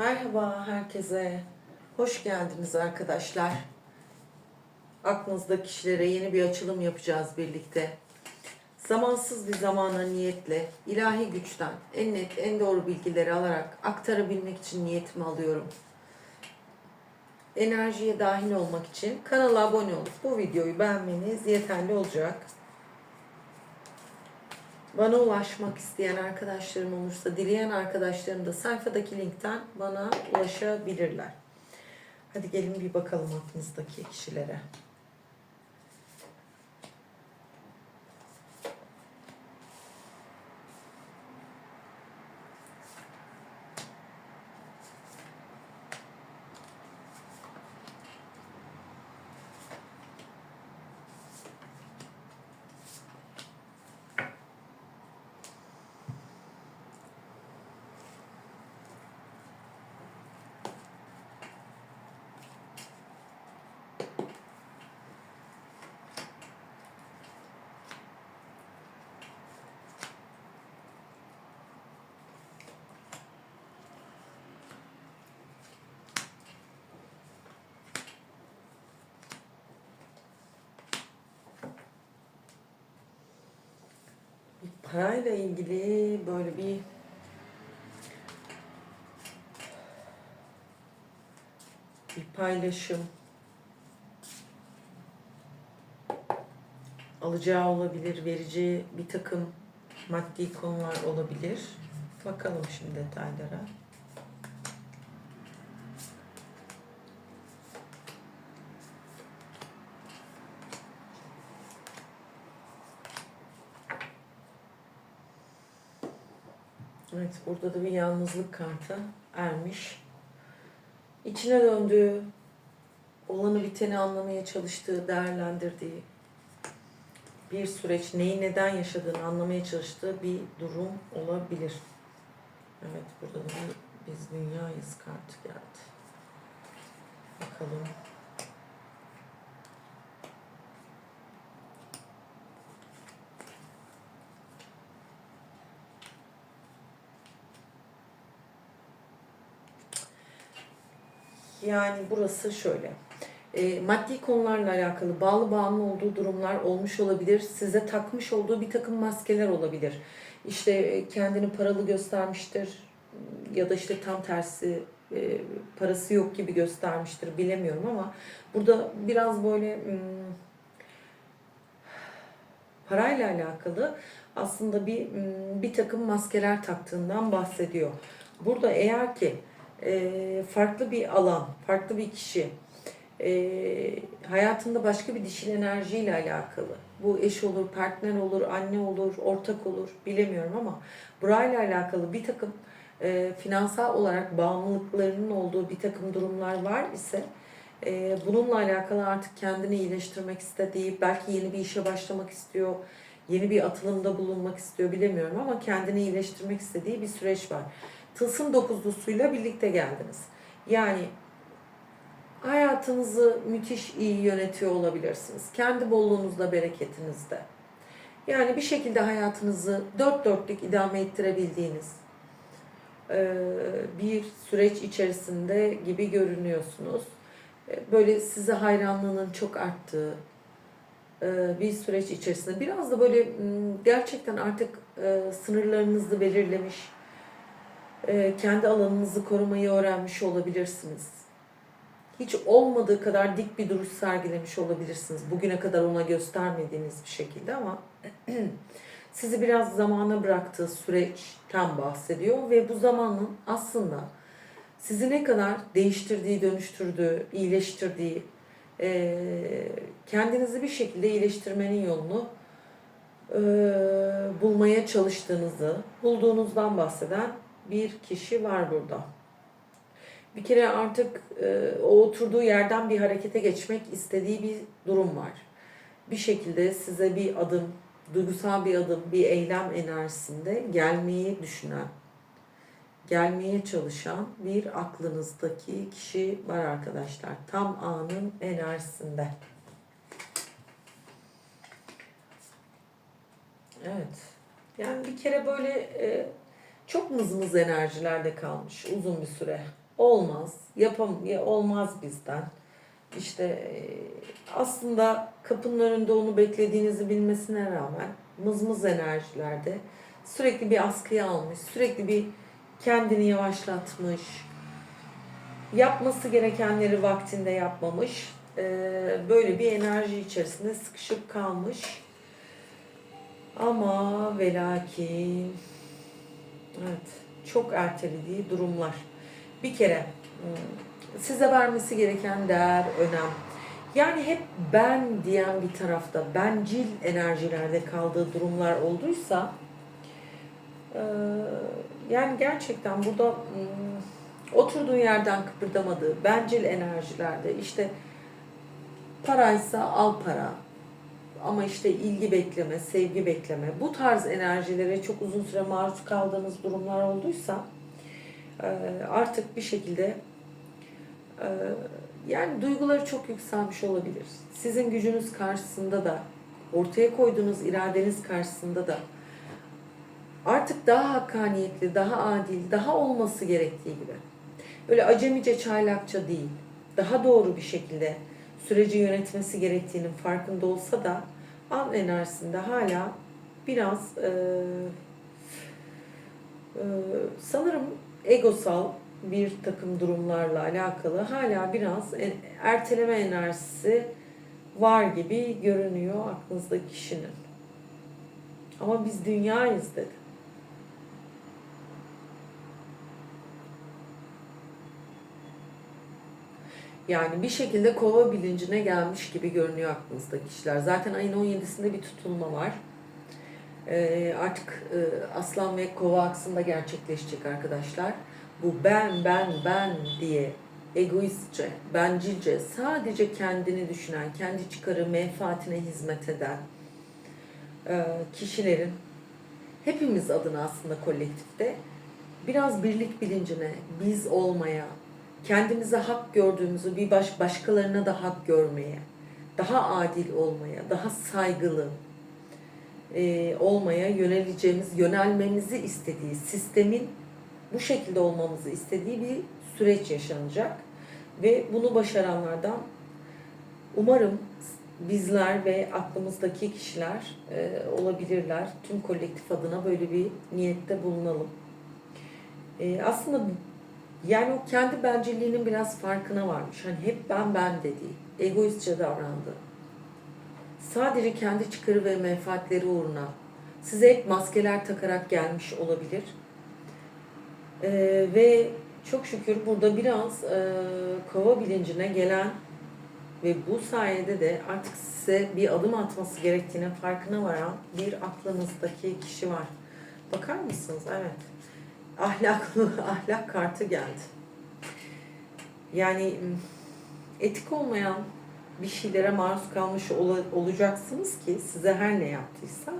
Merhaba herkese. Hoş geldiniz arkadaşlar. Aklınızdaki kişilere yeni bir açılım yapacağız birlikte. Zamansız bir zamana niyetle, ilahi güçten en net, en doğru bilgileri alarak aktarabilmek için niyetimi alıyorum. Enerjiye dahil olmak için kanala abone olup bu videoyu beğenmeniz yeterli olacak. Bana ulaşmak isteyen arkadaşlarım olursa, dileyen arkadaşlarım da sayfadaki linkten bana ulaşabilirler. Hadi gelin bir bakalım aklınızdaki kişilere. Parayla ilgili böyle bir bir paylaşım alacağı olabilir, vereceği bir takım maddi konular olabilir. Bakalım şimdi detaylara. Evet, burada da bir yalnızlık kartı ermiş. İçine döndüğü, olanı biteni anlamaya çalıştığı, değerlendirdiği bir süreç, neyi neden yaşadığını anlamaya çalıştığı bir durum olabilir. Evet, burada da bir biz dünyayız kartı geldi. Bakalım. Yani burası şöyle. E, maddi konularla alakalı bağlı bağımlı olduğu durumlar olmuş olabilir. Size takmış olduğu bir takım maskeler olabilir. İşte e, kendini paralı göstermiştir ya da işte tam tersi e, parası yok gibi göstermiştir bilemiyorum ama burada biraz böyle hmm, parayla alakalı aslında bir bir takım maskeler taktığından bahsediyor. Burada eğer ki e, farklı bir alan, farklı bir kişi e, hayatında başka bir dişil enerjiyle alakalı. Bu eş olur, partner olur, anne olur, ortak olur bilemiyorum ama burayla alakalı bir takım e, finansal olarak bağımlılıklarının olduğu bir takım durumlar var ise e, bununla alakalı artık kendini iyileştirmek istediği, belki yeni bir işe başlamak istiyor, yeni bir atılımda bulunmak istiyor bilemiyorum ama kendini iyileştirmek istediği bir süreç var. Tılsım dokuzlusuyla birlikte geldiniz. Yani hayatınızı müthiş iyi yönetiyor olabilirsiniz. Kendi bolluğunuzda, bereketinizde. Yani bir şekilde hayatınızı dört dörtlük idame ettirebildiğiniz e, bir süreç içerisinde gibi görünüyorsunuz. E, Böyle size hayranlığının çok arttığı e, bir süreç içerisinde. Biraz da böyle gerçekten artık sınırlarınızı belirlemiş, kendi alanınızı korumayı öğrenmiş olabilirsiniz. Hiç olmadığı kadar dik bir duruş sergilemiş olabilirsiniz. Bugüne kadar ona göstermediğiniz bir şekilde ama sizi biraz zamana bıraktığı süreçten bahsediyor ve bu zamanın aslında sizi ne kadar değiştirdiği, dönüştürdüğü, iyileştirdiği, e, kendinizi bir şekilde iyileştirmenin yolunu e, bulmaya çalıştığınızı, bulduğunuzdan bahseden bir kişi var burada. Bir kere artık e, o oturduğu yerden bir harekete geçmek istediği bir durum var. Bir şekilde size bir adım, duygusal bir adım, bir eylem enerjisinde gelmeyi düşünen, gelmeye çalışan bir aklınızdaki kişi var arkadaşlar. Tam anın enerjisinde. Evet. Yani bir kere böyle e, çok mızmız enerjilerde kalmış uzun bir süre. olmaz, yapam ya olmaz bizden. İşte e, aslında kapının önünde onu beklediğinizi bilmesine rağmen mızmız enerjilerde sürekli bir askıya almış, sürekli bir kendini yavaşlatmış, yapması gerekenleri vaktinde yapmamış, e, böyle bir enerji içerisinde sıkışıp kalmış. Ama ve lakin evet çok ertelediği durumlar. Bir kere hmm, size vermesi gereken değer, önem. Yani hep ben diyen bir tarafta, bencil enerjilerde kaldığı durumlar olduysa yani gerçekten burada hmm, oturduğu yerden kıpırdamadığı bencil enerjilerde işte paraysa al para, ama işte ilgi bekleme, sevgi bekleme, bu tarz enerjilere çok uzun süre maruz kaldığınız durumlar olduysa e, artık bir şekilde e, yani duyguları çok yükselmiş olabilir. Sizin gücünüz karşısında da, ortaya koyduğunuz iradeniz karşısında da artık daha hakkaniyetli, daha adil, daha olması gerektiği gibi. Böyle acemice çaylakça değil, daha doğru bir şekilde süreci yönetmesi gerektiğinin farkında olsa da an enerjisinde hala biraz e, e, sanırım egosal bir takım durumlarla alakalı hala biraz e- erteleme enerjisi var gibi görünüyor aklınızdaki kişinin. Ama biz dünyayız dedi. Yani bir şekilde kova bilincine gelmiş gibi görünüyor aklınızdaki kişiler. Zaten ayın 17'sinde bir tutulma var. Ee, artık e, aslan ve kova aksında gerçekleşecek arkadaşlar. Bu ben, ben, ben diye egoistçe, bencilce, sadece kendini düşünen, kendi çıkarı, menfaatine hizmet eden e, kişilerin hepimiz adına aslında kolektifte biraz birlik bilincine, biz olmaya, kendimize hak gördüğümüzü bir baş, başkalarına da hak görmeye, daha adil olmaya, daha saygılı e, olmaya yöneleceğimiz, yönelmemizi istediği, sistemin bu şekilde olmamızı istediği bir süreç yaşanacak. Ve bunu başaranlardan umarım bizler ve aklımızdaki kişiler e, olabilirler. Tüm kolektif adına böyle bir niyette bulunalım. E, aslında yani o kendi bencilliğinin biraz farkına varmış. Hani hep ben ben dediği, egoistçe davrandı. Sadece kendi çıkarı ve menfaatleri uğruna size hep maskeler takarak gelmiş olabilir. Ee, ve çok şükür burada biraz e, kova bilincine gelen ve bu sayede de artık size bir adım atması gerektiğine farkına varan bir aklınızdaki kişi var. Bakar mısınız? Evet ahlaklı ahlak kartı geldi. Yani etik olmayan bir şeylere maruz kalmış ol, olacaksınız ki size her ne yaptıysa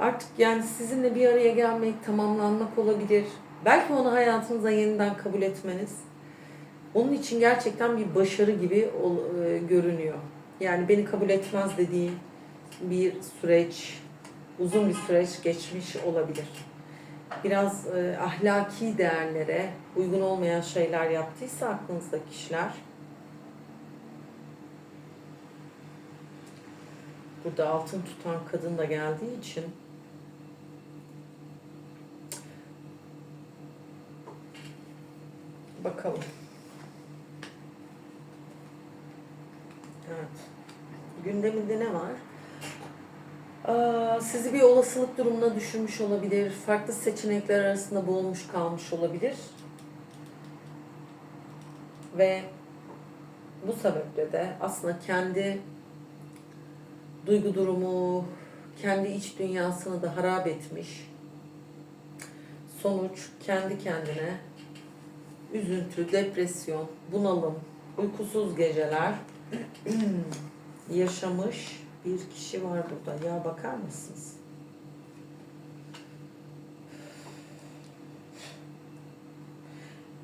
artık yani sizinle bir araya gelmek, tamamlanmak olabilir. Belki onu hayatınıza yeniden kabul etmeniz onun için gerçekten bir başarı gibi görünüyor. Yani beni kabul etmez dediği bir süreç, uzun bir süreç geçmiş olabilir biraz e, ahlaki değerlere uygun olmayan şeyler yaptıysa aklınızdaki kişiler burada altın tutan kadın da geldiği için bakalım. Evet. Gündeminde ne var? Sizi bir olasılık durumuna düşürmüş olabilir. Farklı seçenekler arasında boğulmuş kalmış olabilir. Ve bu sebeple de aslında kendi duygu durumu, kendi iç dünyasını da harap etmiş. Sonuç kendi kendine üzüntü, depresyon, bunalım, uykusuz geceler yaşamış bir kişi var burada. Ya bakar mısınız?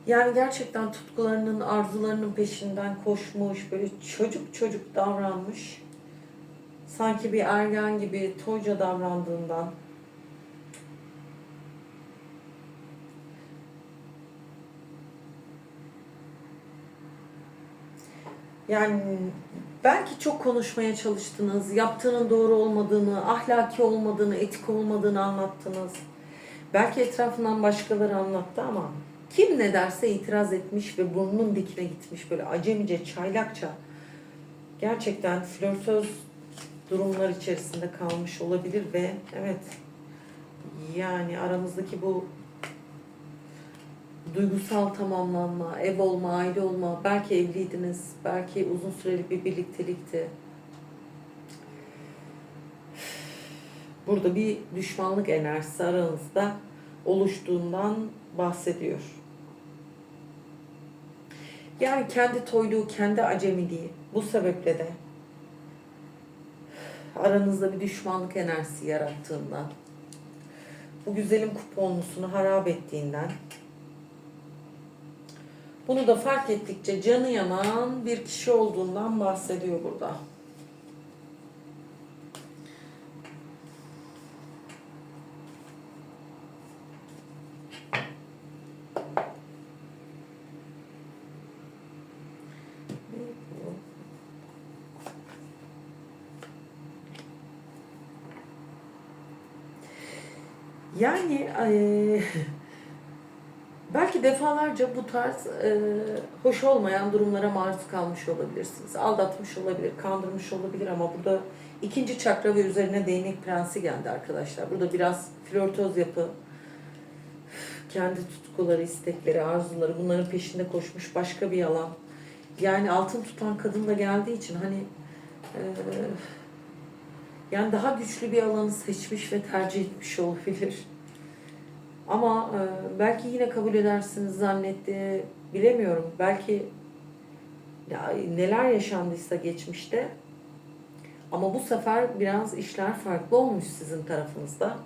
Yani gerçekten tutkularının, arzularının peşinden koşmuş, böyle çocuk çocuk davranmış. Sanki bir ergen gibi toyca davrandığından. Yani belki çok konuşmaya çalıştınız, yaptığının doğru olmadığını, ahlaki olmadığını, etik olmadığını anlattınız. Belki etrafından başkaları anlattı ama kim ne derse itiraz etmiş ve burnunun dikine gitmiş böyle acemice, çaylakça gerçekten flörtöz durumlar içerisinde kalmış olabilir ve evet yani aramızdaki bu duygusal tamamlanma, ev olma, aile olma, belki evliydiniz, belki uzun süreli bir birliktelikti. Burada bir düşmanlık enerjisi aranızda oluştuğundan bahsediyor. Yani kendi toyluğu, kendi acemiliği bu sebeple de aranızda bir düşmanlık enerjisi yarattığından, bu güzelim kuponlusunu harap ettiğinden, bunu da fark ettikçe canı yanan bir kişi olduğundan bahsediyor burada. Yani eee, belki defalarca bu tarz eee, hoş olmayan durumlara maruz kalmış olabilirsiniz. Aldatmış olabilir, kandırmış olabilir ama burada ikinci çakra ve üzerine değnek prensi geldi arkadaşlar. Burada biraz flörtöz yapı, kendi tutkuları, istekleri, arzuları bunların peşinde koşmuş başka bir yalan. Yani altın tutan kadın da geldiği için hani eee, yani daha güçlü bir alanı seçmiş ve tercih etmiş olabilir. Ama e, belki yine kabul edersiniz zannetti. Bilemiyorum. Belki ya, neler yaşandıysa geçmişte. Ama bu sefer biraz işler farklı olmuş sizin tarafınızda.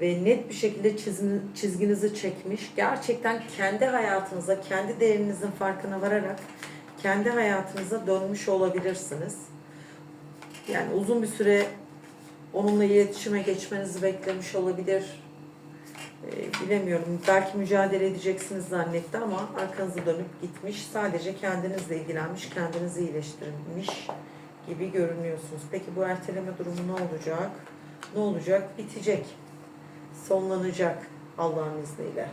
Ve net bir şekilde çizini, çizginizi çekmiş. Gerçekten kendi hayatınıza, kendi değerinizin farkına vararak kendi hayatınıza dönmüş olabilirsiniz. Yani uzun bir süre onunla iletişime geçmenizi beklemiş olabilir. Ee, bilemiyorum. Belki mücadele edeceksiniz zannetti ama arkanızı dönüp gitmiş. Sadece kendinizle ilgilenmiş, kendinizi iyileştirmiş gibi görünüyorsunuz. Peki bu erteleme durumu ne olacak? Ne olacak? Bitecek. Sonlanacak Allah'ın izniyle.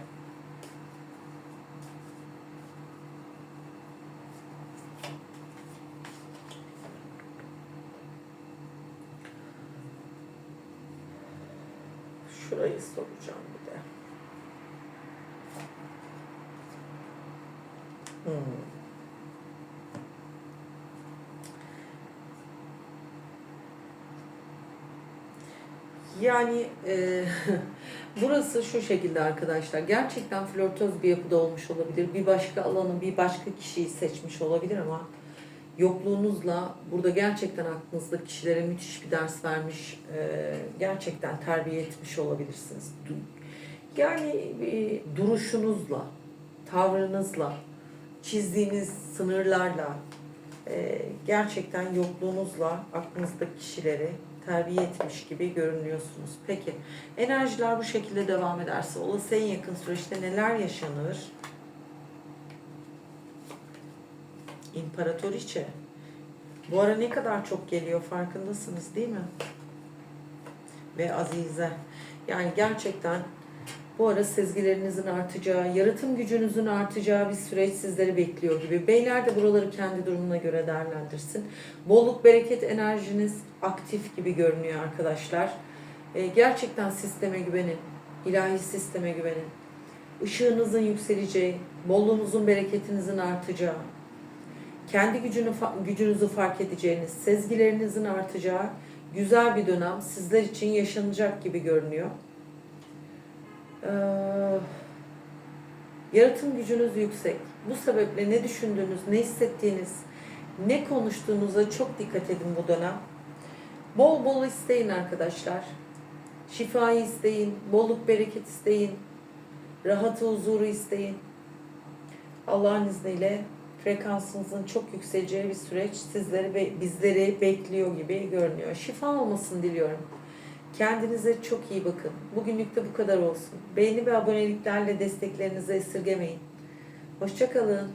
Şurayı soracağım bir de. Hmm. Yani e, burası şu şekilde arkadaşlar. Gerçekten flörtöz bir yapıda olmuş olabilir. Bir başka alanı, bir başka kişiyi seçmiş olabilir ama yokluğunuzla burada gerçekten aklınızda kişilere müthiş bir ders vermiş, e, gerçekten terbiye etmiş olabilirsiniz. Yani e, duruşunuzla, tavrınızla, çizdiğiniz sınırlarla, e, gerçekten yokluğunuzla aklınızdaki kişileri terbiye etmiş gibi görünüyorsunuz. Peki enerjiler bu şekilde devam ederse olası en yakın süreçte neler yaşanır? İmparatoriçe. Bu ara ne kadar çok geliyor farkındasınız değil mi? Ve Azize. Yani gerçekten bu ara sezgilerinizin artacağı, yaratım gücünüzün artacağı bir süreç sizleri bekliyor gibi. Beyler de buraları kendi durumuna göre değerlendirsin. Bolluk, bereket enerjiniz aktif gibi görünüyor arkadaşlar. Ee, gerçekten sisteme güvenin. ilahi sisteme güvenin. Işığınızın yükseleceği, bolluğunuzun, bereketinizin artacağı, kendi gücünü gücünüzü fark edeceğiniz, sezgilerinizin artacağı güzel bir dönem sizler için yaşanacak gibi görünüyor. Ee, yaratım gücünüz yüksek. Bu sebeple ne düşündüğünüz, ne hissettiğiniz, ne konuştuğunuza çok dikkat edin bu dönem. Bol bol isteyin arkadaşlar. Şifayı isteyin, bolluk bereket isteyin, rahatı huzuru isteyin. Allah'ın izniyle frekansınızın çok yükseleceği bir süreç sizleri ve bizleri bekliyor gibi görünüyor. Şifa olmasını diliyorum. Kendinize çok iyi bakın. Bugünlük de bu kadar olsun. Beğeni ve aboneliklerle desteklerinizi esirgemeyin. Hoşçakalın.